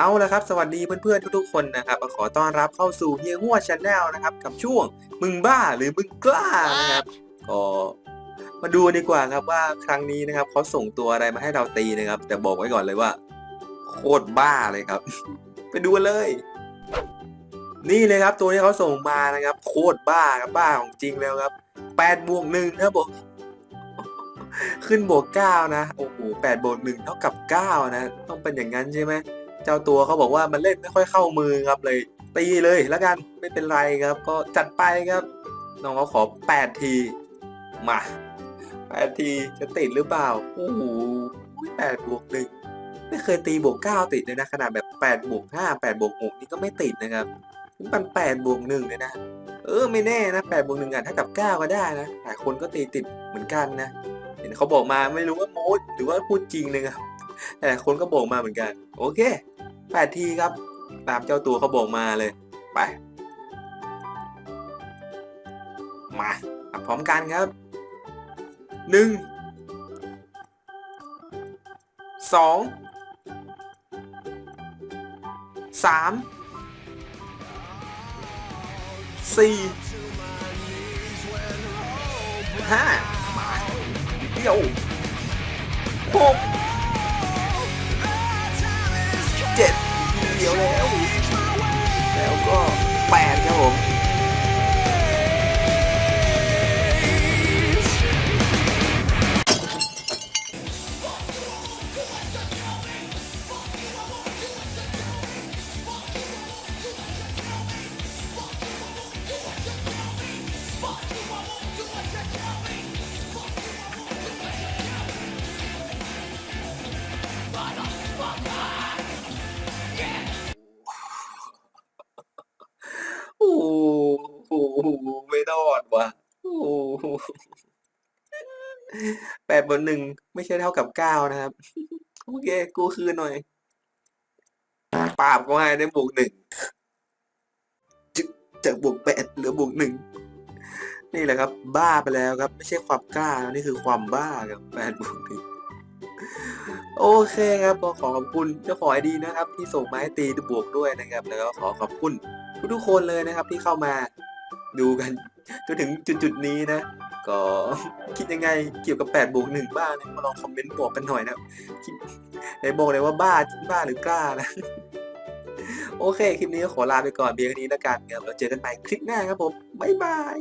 เอาละครับ สวัสดีเพื่อนๆทุกๆคนนะครับ ขอต้อนรับเข้าสู่เฮียหัวชาแนลนะครับ กับช่วงมึงบ้าหรือมึงกล้านะครับก็มาดูดีกว่าครับว่าครั้งนี้นะครับเขาส่งตัวอะไรมาให้เราตีนะครับ แต่บอกไว้ก่อนเลยว่า โคตรบ้าเลยครับ ไปดูเลย นี่เลยครับ ตัวที่เขาส่งมานะครับ โคตรบ้าครับบ้าของจริงแล้วครับแปดบวกหนึ่งครับผมขึ้นบวกเก้านะโอ้โหแปดบวกหนึ่งเท่ากับเก้านะ ต้องเป็นอย่างนั้นใช่ไหม เจ้าตัวเขาบอกว่ามันเล่นไม่ค่อยเข้ามือครับเลย ตีเลยแล้วกันไม่เป็นไรครับ ก็จัดไปครับ น้องเขาขอแปดที มาแปดทีจะติดหรือเปล่าโอ้โหแปดบวกหนึ่งไม่เคยตีบวกเก้าติดเลยนะขนาดแบบแปดบวกห้าแปดบวกหกนี่ก็ไม่ติดนะครับมันแปดบวกหนึ่งเลยนะเออไม่แน่นะแปดบวกหนึ่งอะถ้ากับเก้าก็ได้นะหลายคนก็ตีติดเหมือนกันนะเห็นเขาบอกมาไม่รู้ว่าโม้หรือว่าพูดจริงเลยครับแต่คนก็บอกมาเหมือนกัน โอเค แปดทีครับ ตามเจ้าตัวเขาบอกมาเลย ไป มาพร้อมกันครับหนึ่งสองสามสี่ห้ามาเดี๋ยว ไม่รอดว่ะแปดบนหนึ่งไม่ใช่เท่ากับเก้านะครับ โอเค กูคืนหน่อย ปราบก็ให้ได้บวกหนึ่งจากบวกแปดเหลือบวกหนึ่งนี่แหละครับ บ้าไปแล้วครับ ไม่ใช่ความกล้านะนี่คือความบ้าครับแปดบวกหนึ่งโอเคครับก็ขอขอบคุณเจ้าของไอดีนะครับ ที่ส่งมาให้ตีบวกด้วยนะครับ แล้วก็ขอขอบคุณทุกๆคนเลยนะครับที่เข้ามา ดูกันจนถึงจุดๆนี้นะ ก็คิดยังไงเกี่ยวกับ8บวกหนึ่งบ้างนะมาลองคอมเมนต์บอกกันหน่อยนะคิดไหนบอกเลยว่าบ้าจริงบ้าหรือกล้านะ โอเค คลิปนี้ก็ขอลาไปก่อนเพียงเท่านี้แล้วกันครับเราเจอกันใหม่คลิปหน้าครับผม บ๊ายบาย